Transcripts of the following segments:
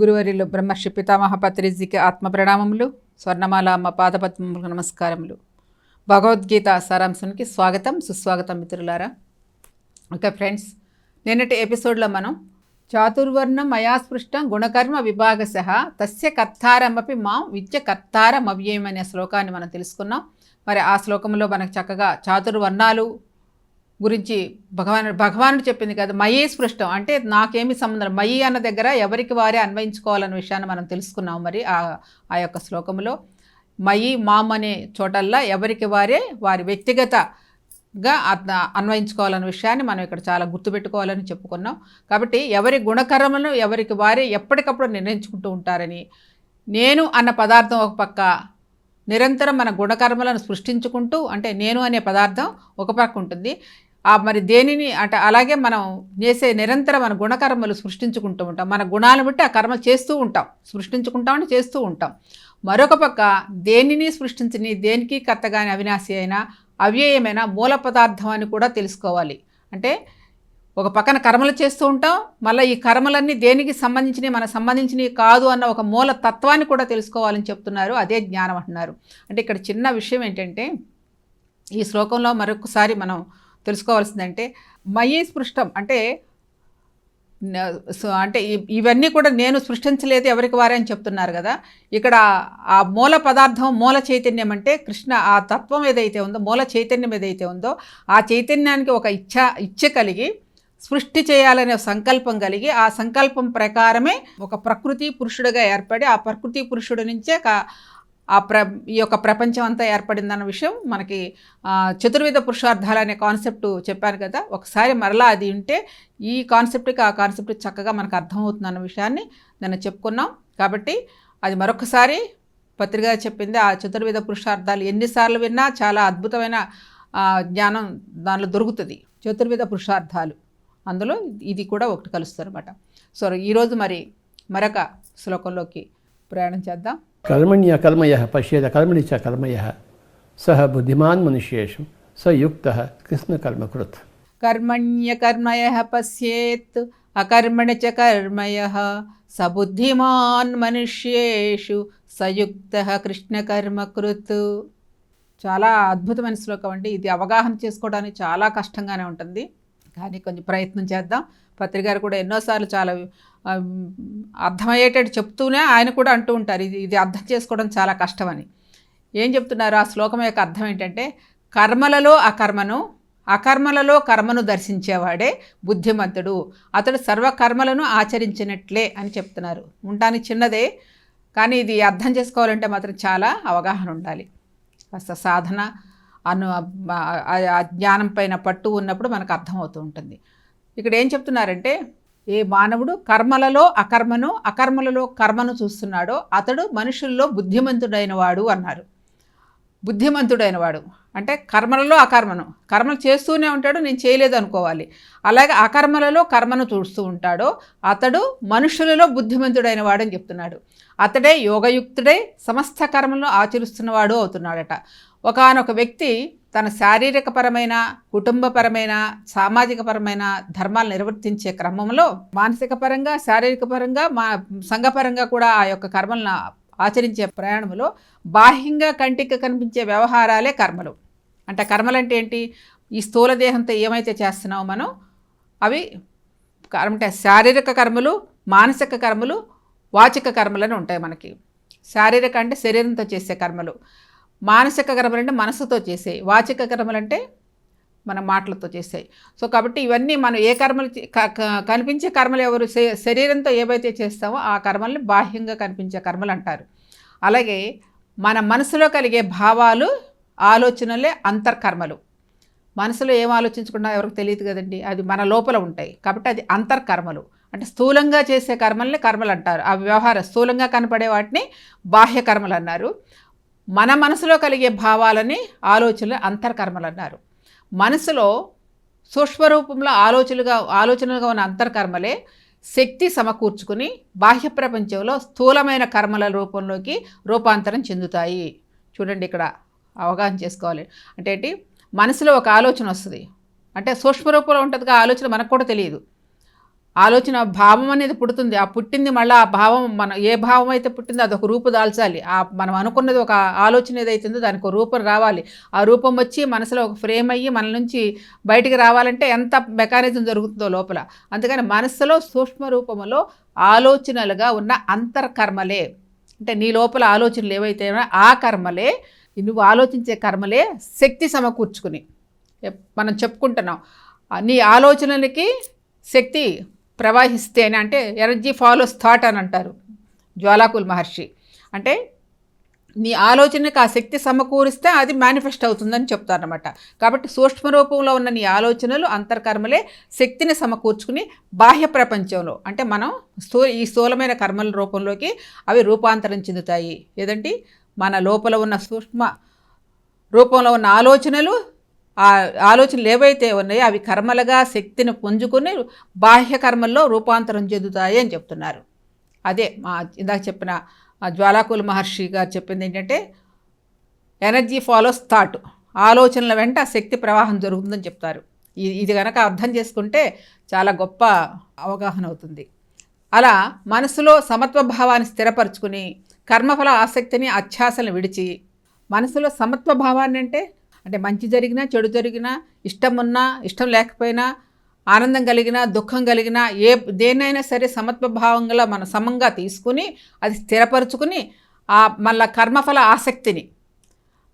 గురువరిలో బ్రహ్మర్షి పితామహ పత్రిజీకి ఆత్మ ప్రణామములు స్వర్ణమాల అమ్మ పాదపద్మములకు నమస్కారములు. భగవద్గీత సారాంశానికి స్వాగతం సుస్వాగతం మిత్రులారా. ఓకే ఫ్రెండ్స్ నిన్నటి ఎపిసోడ్లో మనం చాతుర్వర్ణం మయాస్పృష్టం గుణకర్మ విభాగశ తస్య కర్తారమపి మా విద్య కర్తారమవ్యం అనే శ్లోకాన్ని మనం తెలుసుకున్నాం. మరి ఆ శ్లోకంలో మనకు చక్కగా చాతుర్వర్ణాలు గురించి భగవాన్ భగవానుడు చెప్పింది కదా మయే స్పృష్టం. అంటే నాకేమి సంబంధం మయి అన్న దగ్గర ఎవరికి వారే అన్వయించుకోవాలన్న విషయాన్ని మనం తెలుసుకున్నాం మరి ఆ ఆ యొక్క శ్లోకంలో మయి మామ్ అనే చోటల్లా ఎవరికి వారే వారి వ్యక్తిగతగా అన్వయించుకోవాలన్న విషయాన్ని మనం ఇక్కడ చాలా గుర్తుపెట్టుకోవాలని చెప్పుకున్నాం. కాబట్టి ఎవరి గుణకర్మలను ఎవరికి వారే ఎప్పటికప్పుడు నిర్ణయించుకుంటూ ఉంటారని నేను అన్న పదార్థం ఒక పక్క నిరంతరం మన గుణకర్మలను సృష్టించుకుంటూ అంటే నేను అనే పదార్థం ఒక పక్క ఉంటుంది. మరి దేనిని అంటే అలాగే మనం చేసే నిరంతరం మన గుణకర్మలు సృష్టించుకుంటూ ఉంటాం. మన గుణాలను బట్టి ఆ కర్మలు చేస్తూ ఉంటాం. సృష్టించుకుంటామని చేస్తూ ఉంటాం. మరొక పక్క దేనిని సృష్టించని దేనికి కర్తగాని అవినాశి అయినా అవ్యయమైన మూల పదార్థం అని కూడా తెలుసుకోవాలి. అంటే ఒక పక్కన కర్మలు చేస్తూ ఉంటాం మళ్ళీ ఈ కర్మలన్నీ దేనికి సంబంధించినవి మన సంబంధించినవి కాదు అన్న ఒక మూల తత్వాన్ని కూడా తెలుసుకోవాలని చెప్తున్నారు. అదే జ్ఞానం అంటున్నారు. అంటే ఇక్కడ చిన్న విషయం ఏంటంటే ఈ శ్లోకంలో మరొకసారి మనం తెలుసుకోవాల్సిందంటే మయీ స్పృష్టం. అంటే అంటే ఇవన్నీ కూడా నేను సృష్టించలేదు ఎవరికి వారే అని చెప్తున్నారు కదా. ఇక్కడ ఆ మూల పదార్థం మూల చైతన్యం అంటే కృష్ణ ఆ తత్వం ఏదైతే ఉందో మూల చైతన్యం ఏదైతే ఉందో ఆ చైతన్యానికి ఒక ఇచ్ఛ ఇచ్చ కలిగి సృష్టి చేయాలనే సంకల్పం కలిగి ఆ సంకల్పం ప్రకారమే ఒక ప్రకృతి పురుషుడిగా ఏర్పడి ఆ ప్రకృతి పురుషుడి నుంచే ఆ ప్ర ఈ యొక్క ప్రపంచం అంతా ఏర్పడిందన్న విషయం మనకి చతుర్విధ పురుషార్థాలు అనే కాన్సెప్ట్ చెప్పాను కదా ఒకసారి మరలా అది ఉంటే ఈ కాన్సెప్ట్కి ఆ కాన్సెప్ట్ చక్కగా మనకు అర్థమవుతుందన్న విషయాన్ని నేను చెప్పుకున్నాం. కాబట్టి అది మరొకసారి పత్రిక చెప్పింది ఆ చతుర్విధ పురుషార్థాలు ఎన్నిసార్లు విన్నా చాలా అద్భుతమైన జ్ఞానం దానిలో దొరుకుతుంది. చతుర్విధ పురుషార్థాలు. అందులో ఇది కూడా ఒకటి కలుస్తుంది అనమాట సో ఈరోజు మరి మరొక శ్లోకంలోకి ప్రయాణం చేద్దాం. కర్మణ్య కర్మయ పశ్యేత కర్మణి చ కర్మయ సహ బుద్ధిమాన్ మనుష్యేషు స యుక్త కృష్ణ కర్మకృత్ కర్మణ్య కర్మయ పశ్యేత్ అకర్మణి చ కర్మయ బుద్ధిమాన్ మనుష్యేషు సయుక్త కృష్ణకర్మకృత్ చాలా అద్భుతమైన శ్లోకం అండి. ఇది అవగాహన చేసుకోవడానికి చాలా కష్టంగానే ఉంటుంది. కానీ కొంచెం ప్రయత్నం చేద్దాం. పత్రికారు కూడా ఎన్నోసార్లు చాలా అర్థమయ్యేటట్టు చెప్తూనే ఆయన కూడా అంటూ ఉంటారు ఇది ఇది అర్థం చేసుకోవడం చాలా కష్టమని. ఏం చెప్తున్నారు? ఆ శ్లోకం యొక్క అర్థం ఏంటంటే కర్మలలో అకర్మను అకర్మలలో కర్మను దర్శించేవాడే బుద్ధిమంతుడు. అతడు సర్వకర్మలను ఆచరించినట్లే అని చెప్తున్నారు. ఉండడానికి చిన్నదే కానీ ఇది అర్థం చేసుకోవాలంటే మాత్రం చాలా అవగాహన ఉండాలి. కాస్త సాధన అను ఆ- జ్ఞానం పైన పట్టు ఉన్నప్పుడు మనకు అర్థమవుతూ ఉంటుంది. ఇక్కడ ఏం చెప్తున్నారంటే ఏ మానవుడు కర్మలలో అకర్మను అకర్మలలో కర్మను చూస్తున్నాడో అతడు మనుషుల్లో బుద్ధిమంతుడైన వాడు అన్నారు. బుద్ధిమంతుడైన వాడు అంటే కర్మలలో అకర్మను. కర్మలు చేస్తూనే ఉంటాడు నేను చేయలేదు అనుకోవాలి. అలాగే అకర్మలలో కర్మను చూస్తూ ఉంటాడో అతడు మనుషులలో బుద్ధిమంతుడైన వాడని చెప్తున్నాడు. అతడే యోగయుక్తుడై సమస్త కర్మలను ఆచరిస్తున్నవాడు అవుతున్నాడట. ఒకానొక వ్యక్తి తన శారీరకపరమైన కుటుంబపరమైన సామాజికపరమైన ధర్మాలు నిర్వర్తించే క్రమంలో మానసిక పరంగా శారీరక పరంగా మా సంఘపరంగా కూడా ఆ యొక్క కర్మలను ఆచరించే ప్రయాణంలో బాహ్యంగా కంటికి కనిపించే వ్యవహారాలే కర్మలు. అంటే కర్మలంటే ఏంటి? ఈ స్థూల దేహంతో ఏమైతే చేస్తున్నామో మనం అవి అంటే శారీరక కర్మలు మానసిక కర్మలు వాచిక కర్మలని ఉంటాయి మనకి. శారీరక అంటే శరీరంతో చేసే కర్మలు. మానసిక కర్మలు అంటే మనసుతో చేసేవి వాచిక కర్మలు అంటే మన మాటలతో చేసాయి. సో కాబట్టి ఇవన్నీ మనం ఏ కర్మలు చే- క- కనిపించే కర్మలు ఎవరు శరీరంతో ఏవైతే చేస్తామో ఆ కర్మల్ని బాహ్యంగా కనిపించే కర్మలు అంటారు. అలాగే మన మనసులో కలిగే భావాలు ఆలోచనలే అంతర్కర్మలు. మనసులో ఏం ఆలోచించుకున్నా ఎవరికి తెలియదు కదండి. అది మన లోపల ఉంటాయి. కాబట్టి అది అంతర్కర్మలు. అంటే స్థూలంగా చేసే కర్మల్ని కర్మలు అంటారు. ఆ వ్యవహార స్థూలంగా కనపడే వాటిని బాహ్య కర్మలు అన్నారు. మన మనసులో కలిగే భావాలని ఆలోచనలు అంతర్కర్మలు అన్నారు మనసులో సూక్ష్మరూపంలో ఆలోచనలుగా ఆలోచనలుగా ఉన్న అంతర్కర్మలే శక్తి సమకూర్చుకుని బాహ్య ప్రపంచంలో స్థూలమైన కర్మల రూపంలోకి రూపాంతరం చెందుతాయి. చూడండి ఇక్కడ అవగాహన చేసుకోవాలి. అంటే మనసులో ఒక ఆలోచన వస్తుంది. అంటే సూక్ష్మ రూపంలో ఉంటుందిగా ఆ ఆలోచన మనకు కూడా తెలియదు. ఆలోచన భావం అనేది పుడుతుంది. ఆ పుట్టింది మళ్ళీ ఆ భావం మన ఏ భావం అయితే పుట్టిందో అదొక రూపు దాల్చాలి. ఆ మనం అనుకున్నది ఒక ఆలోచన ఏదైతుందో దానికి ఒక రూపం రావాలి. ఆ రూపం వచ్చి మనసులో ఒక ఫ్రేమ్ అయ్యి మన నుంచి బయటికి రావాలంటే ఎంత మెకానిజం జరుగుతుందో లోపల. అందుకని మనసులో సూక్ష్మ రూపంలో ఆలోచనలుగా ఉన్న అంతర్కర్మలే. అంటే నీ లోపల ఆలోచనలు ఏవైతే ఆ కర్మలే నువ్వు ఆలోచించే కర్మలే శక్తి సమకూర్చుకుని. మనం చెప్పుకుంటున్నాం. నీ ఆలోచనలకి శక్తి ప్రవహిస్తేనే అంటే ఎనర్జీ ఫాలోస్ థాట్ అని అంటారు జ్వాలాకుల్ మహర్షి. అంటే నీ ఆలోచనకి ఆ శక్తి సమకూరిస్తే అది మేనిఫెస్ట్ అవుతుందని చెప్తారనమాట కాబట్టి సూక్ష్మ రూపంలో ఉన్న నీ ఆలోచనలు అంతర్కర్మలే శక్తిని సమకూర్చుకుని బాహ్య ప్రపంచంలో అంటే మనం స్థూ ఈ స్థూలమైన కర్మల రూపంలోకి అవి రూపాంతరం చెందుతాయి. ఏదంటే మన లోపల ఉన్న సూక్ష్మ రూపంలో ఉన్న ఆలోచనలు ఆ ఆలోచనలు ఏవైతే ఉన్నాయో అవి కర్మలుగా శక్తిని పుంజుకుని బాహ్య కర్మల్లో రూపాంతరం చెందుతాయి అని చెప్తున్నారు. అదే మా ఇందాక చెప్పిన జ్వాలాకుల మహర్షి గారు చెప్పింది ఏంటంటే ఎనర్జీ ఫాలోస్ థాట్. ఆలోచనల వెంట శక్తి ప్రవాహం జరుగుతుందని చెప్తారు. ఇది ఇది కనుక అర్థం చేసుకుంటే చాలా గొప్ప అవగాహన అవుతుంది. అలా మనసులో సమత్వ భావాన్ని స్థిరపరచుకుని కర్మఫల ఆసక్తిని అధ్యాసలను విడిచి మనసులో సమత్వ భావాన్ని అంటే అంటే మంచి జరిగినా చెడు జరిగినా ఇష్టం ఉన్నా ఇష్టం లేకపోయినా ఆనందం కలిగినా దుఃఖం కలిగినా ఏ దేన్నైనా సరే సమత్వ భావంగా మనం మన సమంగా తీసుకుని అది స్థిరపరుచుకుని ఆ మళ్ళా కర్మఫల ఆసక్తిని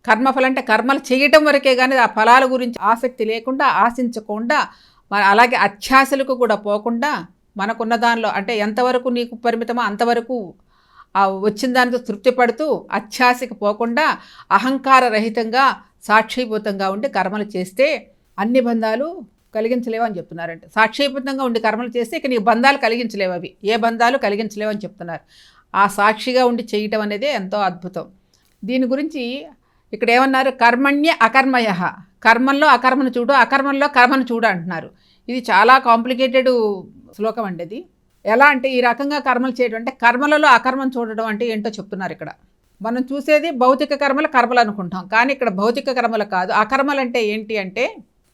కర్మఫలం అంటే కర్మలు చేయటం వరకే కానీ ఆ ఫలాల గురించి ఆసక్తి లేకుండా ఆశించకుండా మన అలాగే అత్యాశలకు కూడా పోకుండా మనకున్న దానిలో అంటే ఎంతవరకు నీకు పరిమితమో అంతవరకు వచ్చిన దానితో తృప్తి పడుతూ అత్యాశకు పోకుండా అహంకార రహితంగా సాక్షిభూతంగా ఉండి కర్మలు చేస్తే అన్ని బంధాలు కలిగించలేవు అని చెప్తున్నారంటే. సాక్షిభూతంగా ఉండి కర్మలు చేస్తే ఇక నీకు బంధాలు కలిగించలేవు అవి. ఏ బంధాలు కలిగించలేవు అని చెప్తున్నారు. ఆ సాక్షిగా ఉండి చేయటం అనేది ఎంతో అద్భుతం. దీని గురించి ఇక్కడ ఏమన్నారు? కర్మణ్య అకర్మయ. కర్మల్లో అకర్మను చూడు అకర్మల్లో కర్మను చూడు అంటున్నారు. ఇది చాలా కాంప్లికేటెడ్ శ్లోకం అండి ఇది ఎలా అంటే ఈ రకంగా కర్మలు చేయడం అంటే కర్మలలో అకర్మను చూడడం అంటే ఏంటో చెప్తున్నారు ఇక్కడ. మనం చూసేది భౌతిక కర్మలు కర్మలు అనుకుంటాం. కానీ ఇక్కడ భౌతిక కర్మలు కాదు. అకర్మలు అంటే ఏంటి అంటే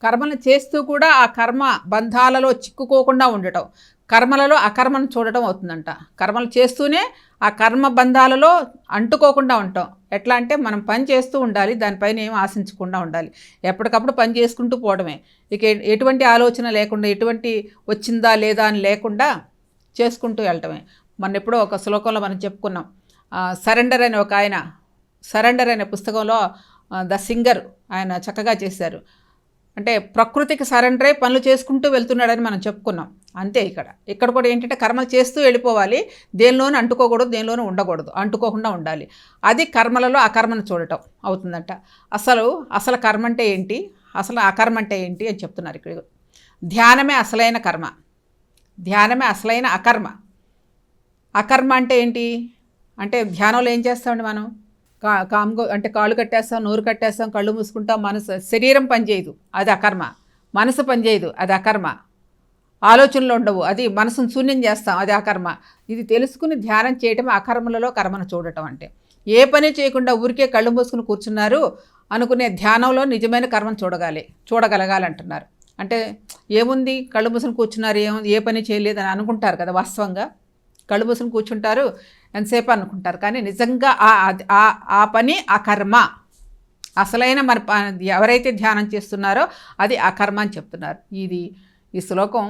కర్మలు చేస్తూ కూడా ఆ కర్మ బంధాలలో చిక్కుకోకుండా ఉండటం. కర్మలలో అకర్మను చూడటం అవుతుందంట. కర్మలు చేస్తూనే ఆ కర్మ బంధాలలో అంటుకోకుండా ఉంటాం. ఎట్లా అంటే మనం పని చేస్తూ ఉండాలి. దానిపైన ఏం ఆశించకుండా ఉండాలి. ఎప్పటికప్పుడు పని చేసుకుంటూ పోవడమే. ఇక ఎటువంటి ఆలోచన లేకుండా ఎటువంటి వచ్చిందా లేదా అని లేకుండా చేసుకుంటూ వెళ్ళటమే. మన ఎప్పుడో ఒక శ్లోకంలో మనం చెప్పుకున్నాం. సరెండర్ అనే ఒక ఆయన సరెండర్ అనే పుస్తకంలో ద సింగర్ ఆయన చక్కగా చేశారు. అంటే ప్రకృతికి సరెండర్ అయి పనులు చేసుకుంటూ వెళ్తున్నాడని మనం చెప్పుకున్నాం. అంతే ఇక్కడ. ఇక్కడ కూడా ఏంటంటే కర్మలు చేస్తూ వెళ్ళిపోవాలి. దేనిలోనూ అంటుకోకూడదు దేనిలోనూ ఉండకూడదు. అంటుకోకుండా ఉండాలి. అది కర్మలలో అకర్మను చూడటం అవుతుందంట. అసలు అసలు కర్మ అంటే ఏంటి? అసలు అకర్మ అంటే ఏంటి అని చెప్తున్నారు ఇక్కడ. ధ్యానమే అసలైన కర్మ. ధ్యానమే అసలైన అకర్మ. అకర్మ అంటే ఏంటి? అంటే ధ్యానంలో ఏం చేస్తామండి మనం? కా కామ్గో అంటే కాళ్ళు కట్టేస్తాం నోరు కట్టేస్తాం కళ్ళు మూసుకుంటాం మనసు శరీరం పనిచేయదు అది అకర్మ. మనసు పనిచేయదు అది అకర్మ. ఆలోచనలు ఉండవు. అది మనసును శూన్యం చేస్తాం. అది అకర్మ. ఇది తెలుసుకుని ధ్యానం చేయటం అకర్మలలో కర్మను చూడటం అంటే. ఏ పని చేయకుండా ఊరికే కళ్ళు మూసుకుని కూర్చున్నారు అనుకునే ధ్యానంలో నిజమైన కర్మను చూడగాలి చూడగలగాలి అంటున్నారు అంటే ఏముంది? కళ్ళు మూసుకుని కూర్చున్నారు ఏం ఏ పని చేయలేదు అని అనుకుంటారు కదా వాస్తవంగా. కళ్ళు మూసుకుని కూర్చుంటారు ఎంతసేపు అనుకుంటారు. కానీ నిజంగా ఆ ఆ పని ఆ కర్మ అసలైన మన ఎవరైతే ధ్యానం చేస్తున్నారో అది ఆ కర్మ అని చెప్తున్నారు. ఇది ఈ శ్లోకం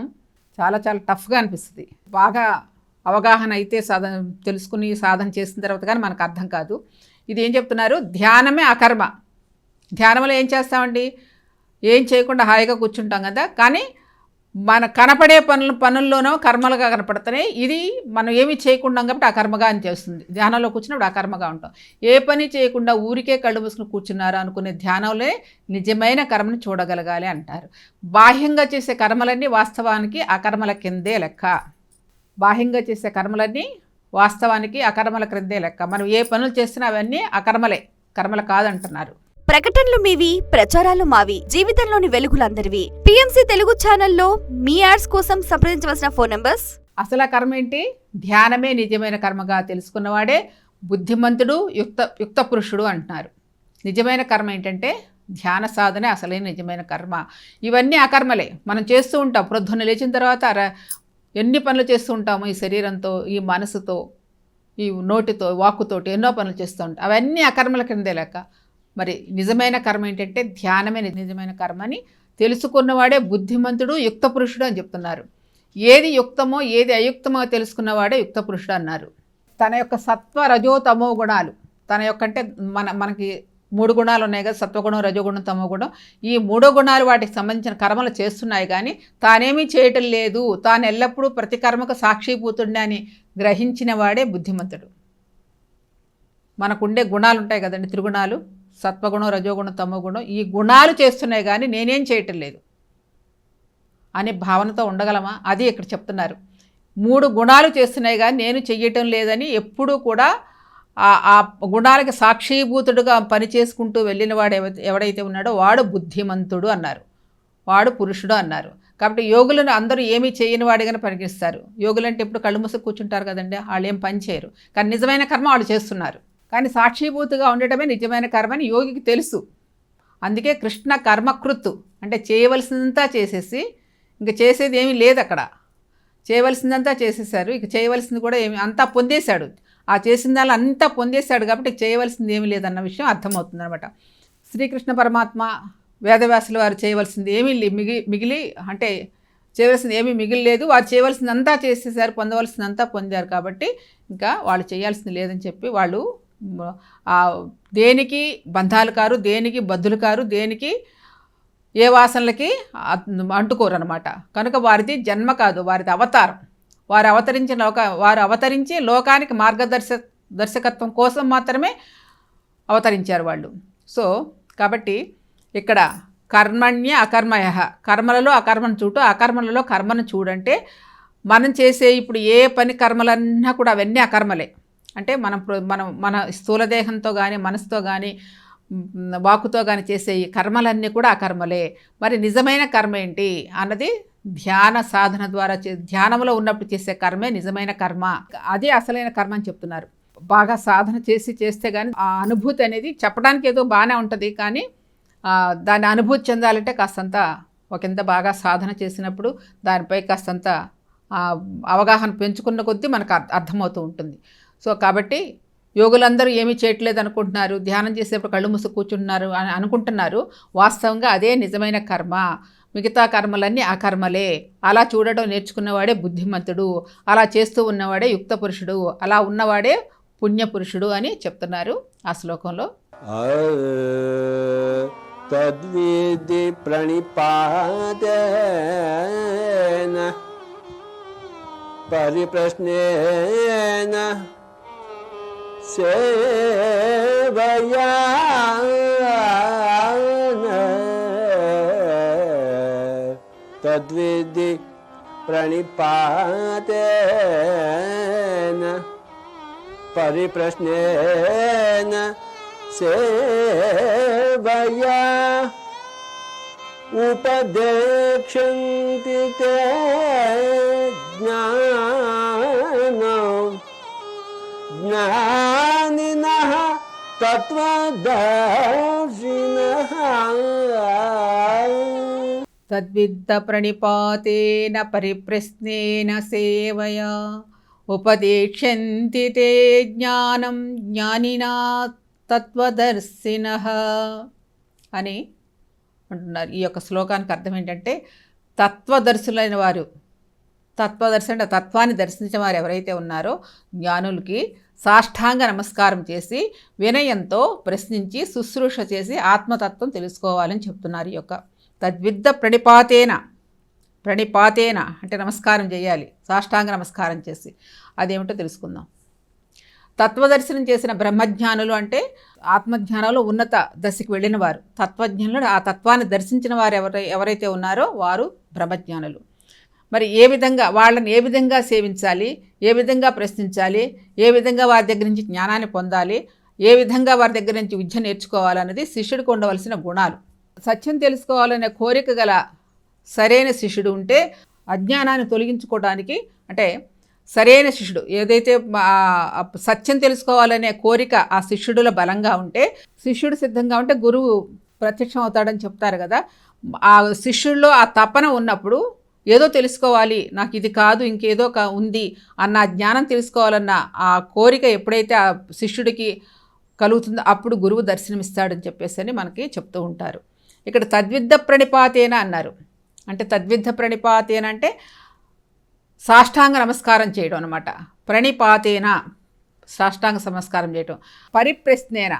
చాలా చాలా టఫ్గా అనిపిస్తుంది. బాగా అవగాహన అయితే సాధన తెలుసుకుని సాధన చేసిన తర్వాత కానీ మనకు అర్థం కాదు. ఇది ఏం చెప్తున్నారు? ధ్యానమే అకర్మ. ధ్యానంలో ఏం చేస్తామండి? ఏం చేయకుండా హాయిగా కూర్చుంటాం కదా. కానీ మన కనపడే పనులు పనుల్లోనో కర్మలుగా కనపడుతున్నాయి ఇది మనం ఏమి చేయకుండా కాబట్టి ఆ కర్మగా అని చేస్తుంది ధ్యానంలో కూర్చున్నప్పుడు ఆ కర్మగా ఉంటాం. ఏ పని చేయకుండా ఊరికే కళ్ళు మూసుకుని కూర్చున్నారు అనుకునే ధ్యానంలో నిజమైన కర్మని చూడగలగాలి అంటారు. బాహ్యంగా చేసే కర్మలన్నీ వాస్తవానికి అకర్మల కిందే లెక్క. బాహ్యంగా చేసే కర్మలన్నీ వాస్తవానికి అకర్మల క్రిందే లెక్క. మనం ఏ పనులు చేస్తున్నా అవన్నీ అకర్మలే కర్మలు కాదంటున్నారు. ప్రకటనలు మీవి ప్రచారాలు మావి జీవితంలోని వెలుగులందరివి. పిఎంసి తెలుగు ఛానల్లో మీ యాడ్స్ కోసం సంప్రదించవలసిన ఫోన్ నంబర్స్? అసలు ఆ కర్మ ఏంటి? ధ్యానమే నిజమైన కర్మగా తెలుసుకున్నవాడే బుద్ధిమంతుడు యుక్త యుక్త పురుషుడు అంటున్నారు. నిజమైన కర్మ ఏంటంటే ధ్యాన సాధనే అసలైన నిజమైన కర్మ. ఇవన్నీ అకర్మలే. మనం చేస్తూ ఉంటాం. ప్రొద్దున లేచిన తర్వాత ఎన్ని పనులు చేస్తూ ఉంటాము ఈ శరీరంతో ఈ మనసుతో ఈ నోటితో వాక్కుతోటి ఎన్నో పనులు చేస్తూ ఉంటాం. అవన్నీ అకర్మల కిందే లెక్క. మరి నిజమైన కర్మ ఏంటంటే ధ్యానమే నిజమైన కర్మ అని తెలుసుకున్నవాడే బుద్ధిమంతుడు యుక్త పురుషుడు అని చెప్తున్నారు. ఏది యుక్తమో ఏది అయుక్తమో తెలుసుకున్నవాడే యుక్త పురుషుడు అన్నారు. తన యొక్క సత్వ రజో తమో గుణాలు తన యొక్క అంటే మన మనకి మూడు గుణాలు ఉన్నాయి కదా సత్వగుణం రజోగుణం తమోగుణం ఈ మూడో గుణాలు వాటికి సంబంధించిన కర్మలు చేస్తున్నాయి కానీ తానేమీ చేయటం లేదు. తాను ఎల్లప్పుడూ ప్రతి కర్మకు సాక్షిపోతుండే అని గ్రహించిన వాడే బుద్ధిమంతుడు. మనకుండే గుణాలు ఉంటాయి కదండి త్రిగుణాలు. సత్వగుణం రజోగుణం తమోగుణం ఈ గుణాలు చేస్తున్నాయి కానీ నేనేం చేయటం లేదు. అనే భావనతో ఉండగలమా? అది ఇక్కడ చెప్తున్నారు. మూడు గుణాలు చేస్తున్నాయి కానీ నేను చెయ్యటం లేదని ఎప్పుడూ కూడా ఆ- గుణాలకి సాక్షీభూతుడుగా పని చేసుకుంటూ వెళ్ళిన వాడు ఎవడైతే ఉన్నాడో వాడు బుద్ధిమంతుడు అన్నారు. వాడు పురుషుడు అన్నారు. కాబట్టి యోగులను అందరూ ఏమీ చేయని వాడిగానే పరిగణిస్తారు. యోగులు అంటే ఇప్పుడు కళ్ళు మూసి కూర్చుంటారు కదండి వాళ్ళు ఏం పని చేయరు. కానీ నిజమైన కర్మ వాళ్ళు చేస్తున్నారు. కానీ సాక్షిభూతిగా ఉండటమే నిజమైన కర్మ అని యోగికి తెలుసు. అందుకే కృష్ణ కర్మకృత్తు అంటే చేయవలసిందంతా చేసేసి ఇంక చేసేది ఏమీ లేదు అక్కడ. చేయవలసిందంతా చేసేసారు. ఇక చేయవలసింది కూడా ఏమి అంతా పొందేశాడు. ఆ చేసిన అంతా పొందేశాడు కాబట్టి చేయవలసింది ఏమీ లేదన్న విషయం అర్థమవుతుంది అనమాట శ్రీకృష్ణ పరమాత్మ వేదవ్యాసుల వారు చేయవలసింది ఏమీ మిగి మిగిలి అంటే చేయవలసింది ఏమీ మిగిలిలేదు. వారు చేయవలసిందంతా చేసేసారు పొందవలసిందంతా పొందారు కాబట్టి ఇంకా వాళ్ళు చేయాల్సింది లేదని చెప్పి వాళ్ళు దేనికి బంధాలు కారు దేనికి బద్దులు కారు దేనికి ఏ వాసనలకి అంటుకోరు అనమాట కనుక వారిది జన్మ కాదు వారిది అవతారం. వారు అవతరించిన లోక వారు అవతరించి లోకానికి మార్గదర్శ దర్శకత్వం కోసం మాత్రమే అవతరించారు వాళ్ళు. సో కాబట్టి ఇక్కడ కర్మణ్య అకర్మయ. కర్మలలో అకర్మను చూడు అకర్మలలో కర్మను చూడంటే మనం చేసే ఇప్పుడు ఏ పని కర్మలన్నా కూడా అవన్నీ అకర్మలే. అంటే మనం మనం మన స్థూల దేహంతో కానీ మనసుతో కానీ వాకుతో కానీ చేసే ఈ కర్మలన్నీ కూడా అకర్మలే మరి నిజమైన కర్మ ఏంటి? అన్నది ధ్యాన సాధన ద్వారా చే ధ్యానంలో ఉన్నప్పుడు చేసే కర్మే నిజమైన కర్మ. అదే అసలైన కర్మ అని చెప్తున్నారు. బాగా సాధన చేసి చేస్తే కానీ ఆ అనుభూతి అనేది చెప్పడానికి ఏదో బాగానే ఉంటుంది కానీ దాని అనుభూతి చెందాలంటే కాస్తంత ఒకంత బాగా సాధన చేసినప్పుడు దానిపై కాస్తంత అవగాహన పెంచుకున్న కొద్దీ మనకు అర్థమవుతూ ఉంటుంది. సో కాబట్టి యోగులందరూ ఏమీ చేయట్లేదు అనుకుంటున్నారు ధ్యానం చేసేప్పుడు కళ్ళు మూసి కూర్చున్నారు అని అనుకుంటున్నారు. వాస్తవంగా అదే నిజమైన కర్మ. మిగతా కర్మలన్నీ ఆ కర్మలే. అలా చూడటం నేర్చుకున్నవాడే బుద్ధిమంతుడు అలా చేస్తూ ఉన్నవాడే యుక్త పురుషుడు అలా ఉన్నవాడే పుణ్యపురుషుడు అని చెప్తున్నారు ఆ శ్లోకంలో. తద్వేది ప్రణిపాదేన పరిప్రశ్నేన सेवया तद्विधि प्रणिपातेन परिप्रश्नेन सेवया। उपदेक्षन्ति ते ज्ञानम् ज्ञानिनः తత్వదర్శినః తద్విద్ద ప్రణిపాతేన పరిప్రశ్నేన సేవయా ఉపదేశంతి తే జ్ఞానం జ్ఞానినా తత్వదర్శిన అని అంటున్నారు. ఈ యొక్క శ్లోకానికి అర్థం ఏంటంటే తత్వదర్శులైన వారు తత్వదర్శి అంటే తత్వాన్ని దర్శించిన వారు ఎవరైతే ఉన్నారో జ్ఞానులకి సాష్టాంగ నమస్కారం చేసి వినయంతో ప్రశ్నించి శుశ్రూష చేసి ఆత్మతత్వం తెలుసుకోవాలని చెప్తున్నారు ఈ యొక్క తద్విద్ద ప్రణిపాతేన ప్రణిపాతేన అంటే నమస్కారం చేయాలి సాష్టాంగ నమస్కారం చేసి. అదేమిటో తెలుసుకుందాం. తత్వదర్శనం చేసిన బ్రహ్మజ్ఞానులు అంటే ఆత్మజ్ఞానంలో ఉన్నత దశకి వెళ్ళిన వారు. తత్వజ్ఞానులు ఆ తత్వాన్ని దర్శించిన వారు ఎవరై ఎవరైతే ఉన్నారో వారు బ్రహ్మజ్ఞానులు. మరి ఏ విధంగా వాళ్ళని ఏ విధంగా సేవించాలి ఏ విధంగా ప్రశ్నించాలి ఏ విధంగా వారి దగ్గర నుంచి జ్ఞానాన్ని పొందాలి ఏ విధంగా వారి దగ్గర నుంచి విద్య నేర్చుకోవాలన్నది శిష్యుడికి ఉండవలసిన గుణాలు. సత్యం తెలుసుకోవాలనే కోరిక గల సరైన శిష్యుడు ఉంటే అజ్ఞానాన్ని తొలగించుకోవడానికి అంటే సరైన శిష్యుడు ఏదైతే సత్యం తెలుసుకోవాలనే కోరిక ఆ శిష్యుడిలో బలంగా ఉంటే శిష్యుడు సిద్ధంగా ఉంటే గురువు ప్రత్యక్షం అవుతాడని చెప్తారు కదా. ఆ శిష్యుల్లో ఆ తపన ఉన్నప్పుడు ఏదో తెలుసుకోవాలి నాకు ఇది కాదు ఇంకేదో ఒక ఉంది అన్న జ్ఞానం తెలుసుకోవాలన్న ఆ కోరిక ఎప్పుడైతే ఆ శిష్యుడికి కలుగుతుందో అప్పుడు గురువు దర్శనమిస్తాడని చెప్పేసి అని మనకి చెప్తూ ఉంటారు. ఇక్కడ తద్విద్ధ ప్రణిపాతేన అన్నారు. అంటే తద్విద్ధ ప్రణిపాతేన అంటే సాష్టాంగ నమస్కారం చేయడం అనమాట ప్రణిపాతేన సాష్టాంగ నమస్కారం చేయటం. పరిప్రశ్నేన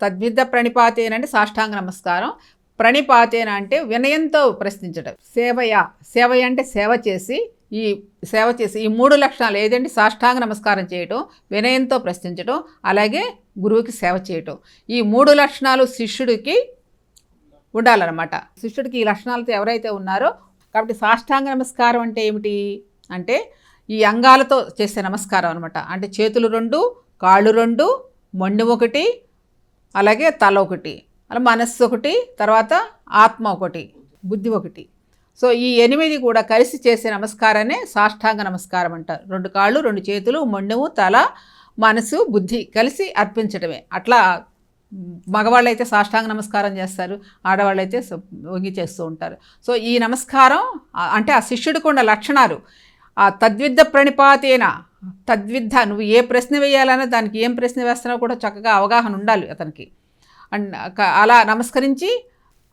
తద్విద్ధ ప్రణిపాతేన అంటే సాష్టాంగ నమస్కారం. ప్రణిపాతేన అంటే వినయంతో ప్రశ్నించడం సేవయ సేవయ అంటే సేవ చేసి ఈ సేవ చేసి ఈ మూడు లక్షణాలు ఏదంటే సాష్టాంగ నమస్కారం చేయటం వినయంతో ప్రశ్నించడం అలాగే గురువుకి సేవ చేయటం. ఈ మూడు లక్షణాలు శిష్యుడికి ఉండాలన్నమాట. శిష్యుడికి ఈ లక్షణాలతో ఎవరైతే ఉన్నారో కాబట్టి సాష్టాంగ నమస్కారం అంటే ఏమిటి? అంటే ఈ అంగాలతో చేసే నమస్కారం అనమాట అంటే చేతులు రెండు కాళ్ళు రెండు మొండి ఒకటి అలాగే తల ఒకటి. అలా మనస్సు ఒకటి తర్వాత ఆత్మ ఒకటి బుద్ధి ఒకటి. సో ఈ ఎనిమిది కూడా కలిసి చేసే నమస్కారాన్ని సాష్టాంగ నమస్కారం అంటారు. రెండు కాళ్ళు రెండు చేతులు మొండెము తల మనసు బుద్ధి కలిసి అర్పించడమే. అట్లా మగవాళ్ళు అయితే సాష్టాంగ నమస్కారం చేస్తారు ఆడవాళ్ళు అయితే వంగి చేస్తూ ఉంటారు. సో ఈ నమస్కారం అంటే ఆ శిష్యుడికి ఉన్న లక్షణాలు. ఆ తద్విద్ధ ప్రణిపాతేన తద్విద్ధ నువ్వు ఏ ప్రశ్న వేయాలన్నా దానికి ఏం ప్రశ్న వేస్తున్నావు కూడా చక్కగా అవగాహన ఉండాలి అతనికి. అండ్ అలా నమస్కరించి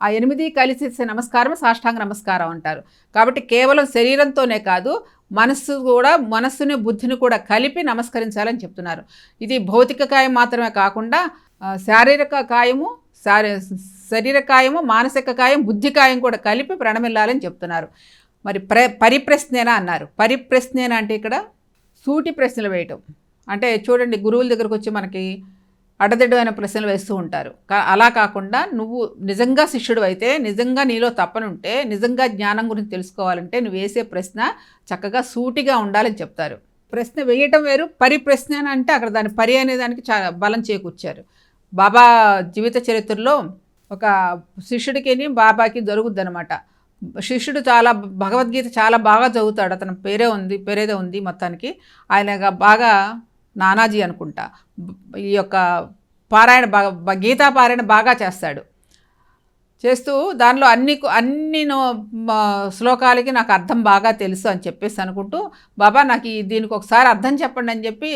ఆ ఎనిమిది కలిసి నమస్కారం సాష్టాంగ నమస్కారం అంటారు. కాబట్టి కేవలం శరీరంతోనే కాదు మనస్సు కూడా మనస్సుని బుద్ధిని కూడా కలిపి నమస్కరించాలని చెప్తున్నారు. ఇది భౌతిక కాయం మాత్రమే కాకుండా శారీరక కాయము శారీ శరీర కాయము మానసిక కాయం బుద్ధి కాయం కూడా కలిపి ప్రణమిల్లాలని చెప్తున్నారు. మరి ప్ర పరిప్రశ్నేన అన్నారు. పరిప్రశ్నేన అంటే ఇక్కడ సూటి ప్రశ్నలు వేయటం. అంటే చూడండి గురువుల దగ్గరకు వచ్చి మనకి అడ్డదిడ్డమైన ప్రశ్నలు వేస్తూ ఉంటారు. కా అలా కాకుండా నువ్వు నిజంగా శిష్యుడు అయితే నిజంగా నీలో తప్పనుంటే నిజంగా జ్ఞానం గురించి తెలుసుకోవాలంటే నువ్వు వేసే ప్రశ్న చక్కగా సూటిగా ఉండాలని చెప్తారు. ప్రశ్న వేయటం వేరు పరిప్రశ్న అని అంటే అక్కడ దాని పరి అనే దానికి చాలా బలం చేకూర్చారు. బాబా జీవిత చరిత్రలో ఒక శిష్యుడికి బాబాకి జరుగుద్ది అనమాట శిష్యుడు చాలా భగవద్గీత చాలా బాగా చదువుతాడు. అతని పేరే ఉంది పేరేదే ఉంది మొత్తానికి. ఆయన బాగా నానాజీ అనుకుంటా. ఈ యొక్క పారాయణ బాగా గీతా పారాయణ బాగా చేస్తాడు. చేస్తూ దానిలో అన్ని అన్ని శ్లోకాలకి నాకు అర్థం బాగా తెలుసు అని చెప్పేసి అనుకుంటూ బాబా నాకు ఈ దీనికి ఒకసారి అర్థం చెప్పండి అని చెప్పి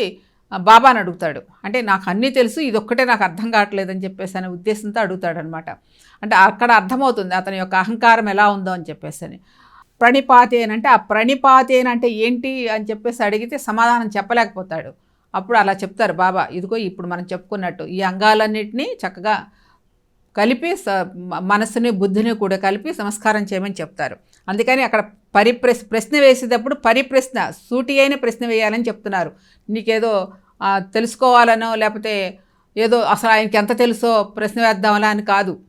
బాబాని అడుగుతాడు. అంటే నాకు అన్నీ తెలుసు ఇదొక్కటే నాకు అర్థం కావట్లేదని చెప్పేసి అనే ఉద్దేశంతో అడుగుతాడు అనమాట అంటే అక్కడ అర్థమవుతుంది అతని యొక్క అహంకారం ఎలా ఉందో అని చెప్పేసి అని. ప్రణిపాతేనంటే ఆ ప్రణిపాతేనంటే ఏంటి అని చెప్పేసి అడిగితే సమాధానం చెప్పలేకపోతాడు. అప్పుడు అలా చెప్తారు బాబా ఇదిగో ఇప్పుడు మనం చెప్పుకున్నట్టు ఈ అంగాలన్నింటినీ చక్కగా కలిపి స- మనస్సుని బుద్ధిని కూడా కలిపి సంస్కారం చేయమని చెప్తారు. అందుకని అక్కడ పరిప్రశ్ ప్రశ్న వేసేటప్పుడు పరిప్రశ్న సూటి అయిన ప్రశ్న వేయాలని చెప్తున్నారు. నీకేదో తెలుసుకోవాలనో లేకపోతే ఏదో అసలు ఆయనకి ఎంత తెలుసో ప్రశ్న వేద్దామలా అని కాదు.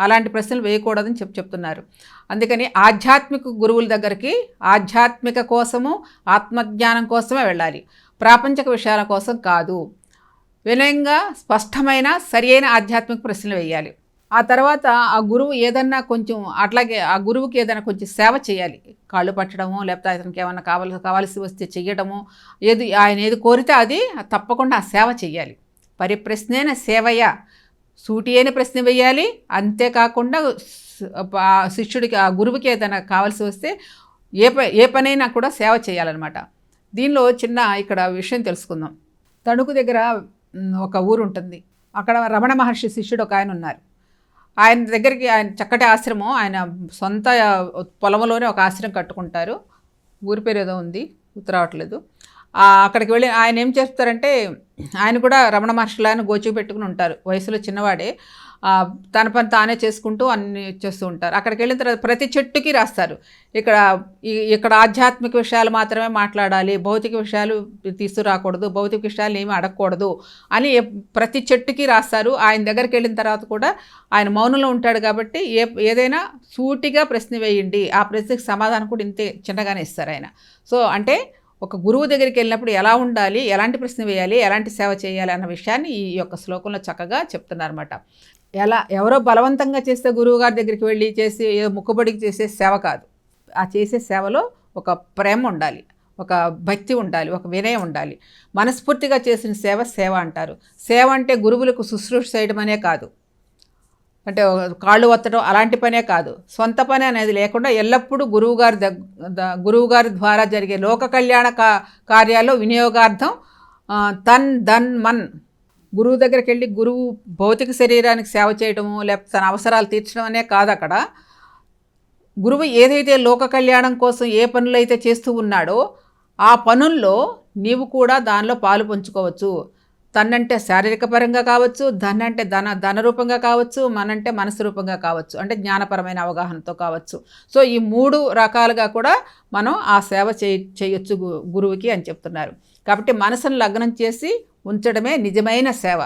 అలాంటి ప్రశ్నలు వేయకూడదని చెప్ చెప్తున్నారు. అందుకని ఆధ్యాత్మిక గురువుల దగ్గరికి ఆధ్యాత్మిక కోసము ఆత్మజ్ఞానం కోసమే వెళ్ళాలి. ప్రాపంచిక విషయాల కోసం కాదు. వినయంగా స్పష్టమైన సరియైన ఆధ్యాత్మిక ప్రశ్నలు వేయాలి. ఆ తర్వాత ఆ గురువు ఏదన్నా కొంచెం అట్లాగే ఆ గురువుకి ఏదైనా కొంచెం సేవ చేయాలి. కాళ్ళు పట్టడము లేకపోతే అతనికి ఏమన్నా కావాల్సి కావాల్సి వస్తే చెయ్యడము ఏది ఆయన ఏది కోరితే అది తప్పకుండా ఆ సేవ చేయాలి. పరిప్రశ్నైన సేవయ సూటి అయిన ప్రశ్న వేయాలి. అంతేకాకుండా శిష్యుడికి ఆ గురువుకి ఏదైనా కావాల్సి వస్తే ఏ ఏ పనైనా కూడా సేవ చేయాలన్నమాట. దీనిలో చిన్న ఇక్కడ విషయం తెలుసుకుందాం. తణుకు దగ్గర ఒక ఊరు ఉంటుంది అక్కడ రమణ మహర్షి శిష్యుడు ఒక ఆయన ఉన్నారు. ఆయన దగ్గరికి ఆయన చక్కటి ఆశ్రమం. ఆయన సొంత పొలంలోనే ఒక ఆశ్రమం కట్టుకుంటారు. ఊరి పేరు ఏదో ఉంది గుర్తురావట్లేదు అక్కడికి వెళ్ళి ఆయన ఏం చేస్తారంటే ఆయన కూడా రమణ మహర్షిలా ఆయన గోచి పెట్టుకుని ఉంటారు. వయసులో చిన్నవాడే. తన పని తానే చేసుకుంటూ అన్ని చేస్తూ ఉంటారు. అక్కడికి వెళ్ళిన తర్వాత ప్రతి చెట్టుకి రాస్తారు. ఇక్కడ ఇక్కడ ఆధ్యాత్మిక విషయాలు మాత్రమే మాట్లాడాలి. భౌతిక విషయాలు తీసుకురాకూడదు. భౌతిక విషయాలు ఏమీ అడగకూడదు అని ప్రతి చెట్టుకి రాస్తారు. ఆయన దగ్గరికి వెళ్ళిన తర్వాత కూడా ఆయన మౌనంలో ఉంటాడు కాబట్టి ఏ ఏదైనా సూటిగా ప్రశ్న వేయండి. ఆ ప్రశ్నకి సమాధానం కూడా ఇంతే చిన్నగానే ఇస్తారు ఆయన. సో అంటే ఒక గురువు దగ్గరికి వెళ్ళినప్పుడు ఎలా ఉండాలి? ఎలాంటి ప్రశ్న వేయాలి? ఎలాంటి సేవ చేయాలి? అన్న విషయాన్ని ఈ యొక్క శ్లోకంలో చక్కగా చెప్తున్నారన్నమాట. ఎలా ఎవరో బలవంతంగా చేస్తే గురువు గారి దగ్గరికి వెళ్ళి చేసి ఏదో ముక్కుబడికి చేసే సేవ కాదు. ఆ చేసే సేవలో ఒక ప్రేమ ఉండాలి ఒక భక్తి ఉండాలి ఒక వినయం ఉండాలి. మనస్ఫూర్తిగా చేసిన సేవ సేవ అంటారు. సేవ అంటే గురువులకు శుశ్రూష చేయడం అనే కాదు. అంటే కాళ్ళు వత్తడం అలాంటి పనే కాదు. సొంత పని అనేది లేకుండా ఎల్లప్పుడూ గురువుగారి దగ్ ద- గురువుగారి ద్వారా జరిగే లోక కళ్యాణ కా కార్యాల్లో వినియోగార్థం తన్ ధన్ మన్ గురువు దగ్గరికి వెళ్ళి గురువు భౌతిక శరీరానికి సేవ చేయడము లేకపోతే తన అవసరాలు తీర్చడం అనే కాదు అక్కడ. గురువు ఏదైతే లోక కళ్యాణం కోసం ఏ పనులు అయితే చేస్తూ ఉన్నాడో ఆ పనుల్లో నీవు కూడా దానిలో పాలు పంచుకోవచ్చు. తన్నంటే శారీరక పరంగా కావచ్చు ధన్ ధన ధన రూపంగా కావచ్చు మనంటే మనసు రూపంగా కావచ్చు అంటే జ్ఞానపరమైన అవగాహనతో కావచ్చు. సో ఈ మూడు రకాలుగా కూడా మనం ఆ సేవ చేయ చేయొచ్చు గు- గురువుకి అని చెప్తున్నారు. కాబట్టి మనసును లగ్నం చేసి ఉంచడమే నిజమైన సేవ.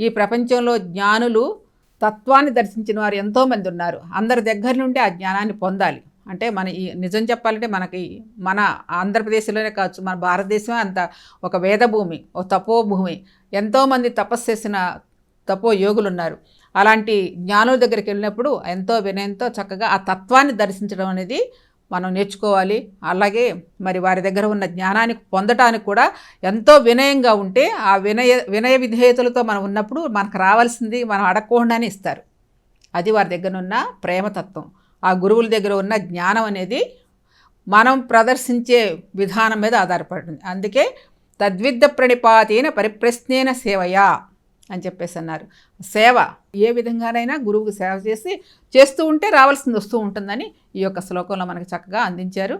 ఈ ప్రపంచంలో జ్ఞానులు తత్వాన్ని దర్శించిన వారు ఎంతోమంది ఉన్నారు. అందరి దగ్గర నుండి ఆ జ్ఞానాన్ని పొందాలి. అంటే మన ఈ నిజం చెప్పాలంటే మనకి మన ఆంధ్రప్రదేశ్లోనే కావచ్చు మన భారతదేశమే అంత ఒక వేదభూమి ఒక తపోభూమి. ఎంతోమంది తపస్సు చేసిన తపో యోగులు ఉన్నారు. అలాంటి జ్ఞానుల దగ్గరికి వెళ్ళినప్పుడు ఎంతో వినయంతో చక్కగా ఆ తత్వాన్ని దర్శించడం అనేది మనం నేర్చుకోవాలి. అలాగే మరి వారి దగ్గర ఉన్న జ్ఞానాన్ని పొందటానికి కూడా ఎంతో వినయంగా ఉంటే ఆ వినయ వినయ విధేయతలతో మనం ఉన్నప్పుడు మనకు రావాల్సింది మనం అడగకుండానే ఇస్తారు. అది వారి దగ్గర ఉన్న ప్రేమతత్వం. ఆ గురువుల దగ్గర ఉన్న జ్ఞానం అనేది మనం ప్రదర్శించే విధానం మీద ఆధారపడుతుంది. అందుకే తద్విద్ద ప్రణిపాతేన పరిప్రశ్నేన సేవయా. అని చెప్పేసి అన్నారు. సేవ ఏ విధంగానైనా గురువుకు సేవ చేసి చేస్తూ ఉంటే రావాల్సింది వస్తూ ఉంటుందని ఈ యొక్క శ్లోకంలో మనకు చక్కగా అందించారు.